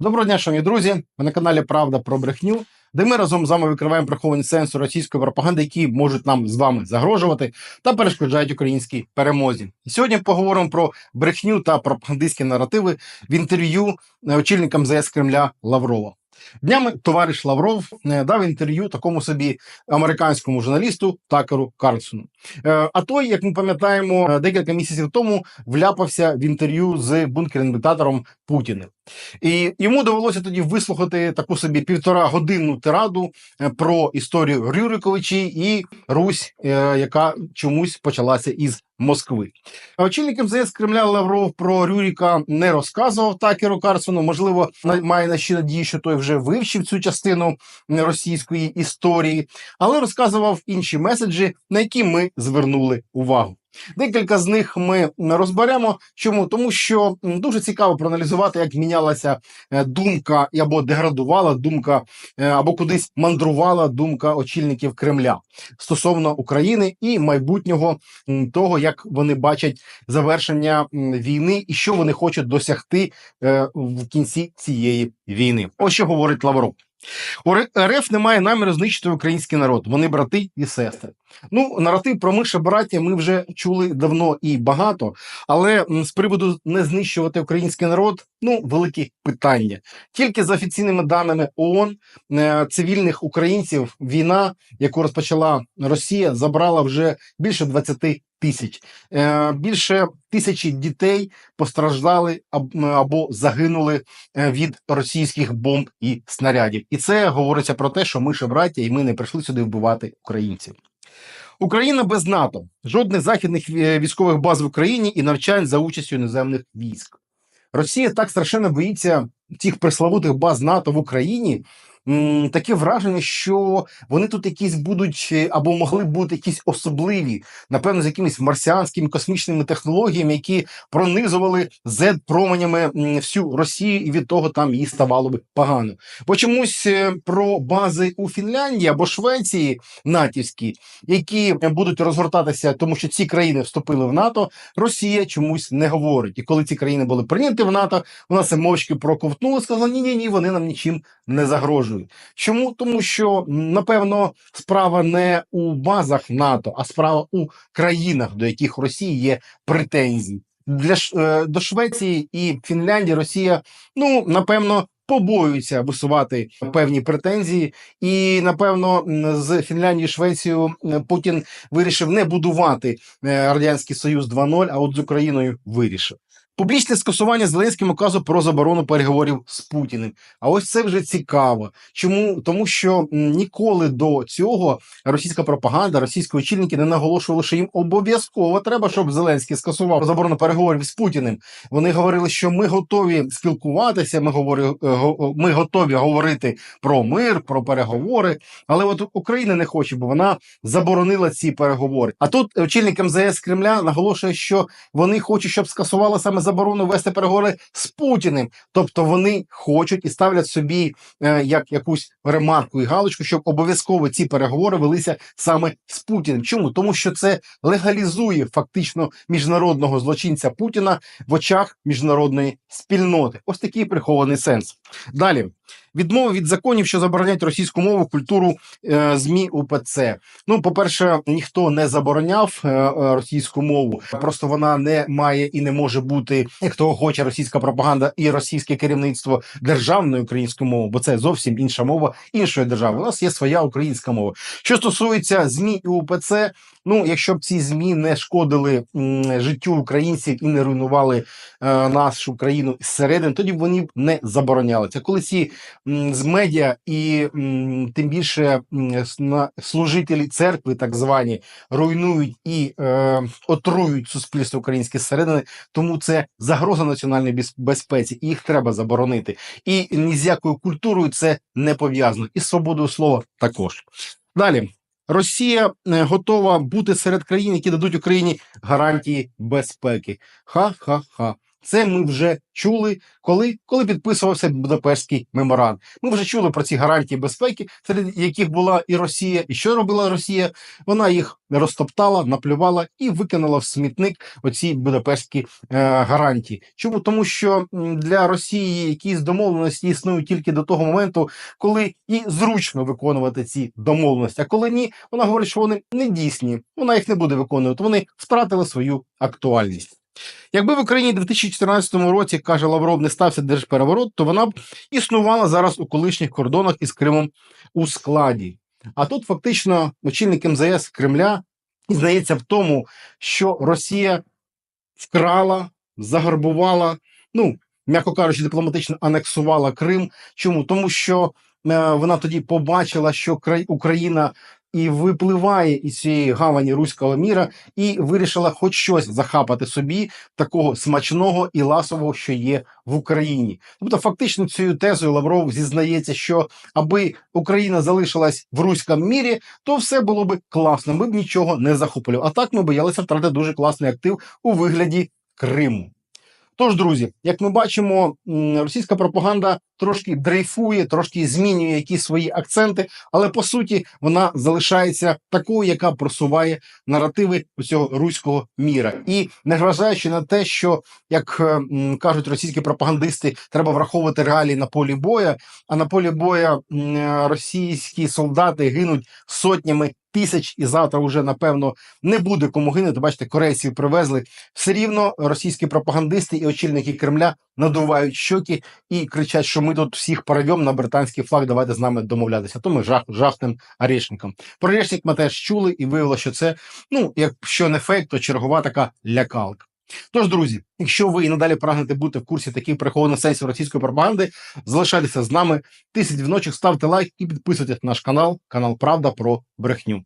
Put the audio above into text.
Доброго дня, шановні друзі. Ви на каналі Правда про брехню, де ми разом з вами викриваємо приховані сенсу російської пропаганди, які можуть нам з вами загрожувати та перешкоджають українській перемозі. Сьогодні поговоримо про брехню та пропагандистські наративи в інтерв'ю очільникам ЗС Кремля Лаврова. Днями товариш Лавров е, дав інтерв'ю такому собі американському журналісту Такеру Карлсону. Е, А той, як ми пам'ятаємо, е, декілька місяців тому вляпався в інтерв'ю з бункерним диктатором Путіним. І йому довелося тоді вислухати таку собі півтора годинну тираду про історію Рюриковичі і Русь, яка чомусь почалася із Москви. Очільник МЗС Кремля Лавров про Рюріка не розказував Такеру Карсону. Можливо, має на ще надії, що той вже вивчив цю частину російської історії, але розказував інші меседжі, на які ми звернули увагу. Декілька з них ми розберемо. Чому? Тому що дуже цікаво проаналізувати, як мінялася е, думка або деградувала думка, е, або кудись мандрувала думка очільників Кремля стосовно України і майбутнього того, як вони бачать завершення війни і що вони хочуть досягти е, в кінці цієї війни. Ось що говорить Лавров. У РФ немає наміру знищити український народ. Вони брати і сестри. Ну, наратив про Миша браття ми вже чули давно і багато, але з приводу не знищувати український народ, ну, великі питання. Тільки за офіційними даними ООН, е, цивільних українців війна, яку розпочала Росія, забрала вже більше 20 тисяч. Е, Більше тисячі дітей постраждали або загинули е, від російських бомб і снарядів. І це говориться про те, що ми ще браття, і ми не прийшли сюди вбивати українців. Україна без НАТО, жодних західних е, військових баз в Україні і навчань за участю іноземних військ. Росія так страшенно боїться тих пресловутих баз НАТО в Україні. Таке враження, що вони тут якісь будуть е, або могли бути якісь особливі, напевно, з якимись марсіанськими космічними технологіями, які пронизували z променями всю Росію, і від того там їй ставало би погано. Бо чомусь е, про бази у Фінляндії або Швеції натівські, які будуть розгортатися, тому що ці країни вступили в НАТО, Росія чомусь не говорить. І коли ці країни були прийняті в НАТО, вона це мовчки проковтнула, сказала: ні, ні, ні, вони нам нічим не загрожують. Чому? Тому що напевно справа не у базах НАТО, а справа у країнах, до яких Росії є претензії. Для е, до Швеції і Фінляндії Росія, ну напевно. Побоюється висувати певні претензії, і напевно з Фінляндією Швецією Путін вирішив не будувати е, радянський союз 2.0, а от з Україною вирішив. Публічне скасування Зеленським указу про заборону переговорів з Путіним. А ось це вже цікаво. Чому? Тому що ніколи до цього російська пропаганда, російські очільники не наголошували, що їм обов'язково треба, щоб Зеленський скасував заборону переговорів з Путіним. Вони говорили, що ми готові спілкуватися. Ми говорили, е, ми готові говорити про мир, про переговори. Але от Україна не хоче, бо вона заборонила ці переговори. А тут очільник МЗС Кремля наголошує, що вони хочуть, щоб скасували саме заборону вести переговори з Путіним. Тобто вони хочуть і ставлять собі е, як якусь ремарку і галочку, щоб обов'язково ці переговори велися саме з Путіним. Чому? Тому що це легалізує фактично міжнародного злочинця Путіна в очах міжнародної спільноти. Ось такий прихований сенс. Далі. Відмова від законів, що забороняють російську мову, культуру е, змі УПЦ. Ну, по-перше, ніхто не забороняв е, російську мову, просто вона не має і не може бути, як того хоче російська пропаганда і російське керівництво державною українською мовою, бо це зовсім інша мова іншої держави. У нас є своя українська мова. Що стосується змі і УПЦ, ну якщо б ці змі не шкодили життю українців і не руйнували е, нашу країну зсередини, тоді б вони б не заборонялися. Коли ці з медіа і тим більше служителі церкви, так звані, руйнують і е, отруюють суспільство українське зсередини, тому це загроза національної безпеці, і їх треба заборонити. І ні з якою культурою це не пов'язано, і з свободою слова також. Далі. Росія е, готова бути серед країн, які дадуть Україні гарантії безпеки. Ха-ха-ха. Це ми вже чули, коли, коли підписувався Будапештський меморанд. Ми вже чули про ці гарантії безпеки, серед яких була і Росія. І що робила Росія? Вона їх розтоптала, наплювала і викинула в смітник оці Будапештські е, гарантії. Чому? Тому що для Росії якісь домовленості існують тільки до того моменту, коли і зручно виконувати ці домовленості. А коли ні, вона говорить, що вони не дійсні, вона їх не буде виконувати. Вони втратили свою актуальність. Якби в Україні в 2014 році, каже Лавров, не стався держпереворот, то вона б існувала зараз у колишніх кордонах із Кримом у складі. А тут фактично очільник МЗС Кремля здається в тому, що Росія вкрала, загарбувала, ну м'яко кажучи, дипломатично анексувала Крим. Чому? Тому що е, вона тоді побачила, що Україна і випливає із цієї гавані руського міра, і вирішила хоч щось захапати собі такого смачного і ласового, що є в Україні. Тобто, фактично, цією тезою Лавров зізнається, що аби Україна залишилась в руському мірі, то все було би класно. Ми б нічого не захоплювали. А так ми боялися втратити дуже класний актив у вигляді Криму. Тож, друзі, як ми бачимо, російська пропаганда трошки дрейфує, трошки змінює якісь свої акценти, але по суті вона залишається такою, яка просуває наративи цього руського міра. І незважаючи на те, що як е, кажуть російські пропагандисти, треба враховувати реалії на полі боя. А на полі боя російські солдати гинуть сотнями тисяч, і завтра вже напевно не буде кому гинути. Бачите, корейців привезли. Все рівно російські пропагандисти і очільники Кремля надувають щоки і кричать, що ми тут всіх порвем на британський флаг. Давайте з нами домовлятися. То ми жах жахним орешником. Про орешник ми теж чули і виявилося, що це ну якщо не фейк, то чергова така лякалка. Тож, друзі, якщо ви і надалі прагнете бути в курсі таких прихованих сенсів російської пропаганди, залишайтеся з нами, Тисяч дзвіночок, ставте лайк і підписуйтесь на наш канал, канал Правда про брехню.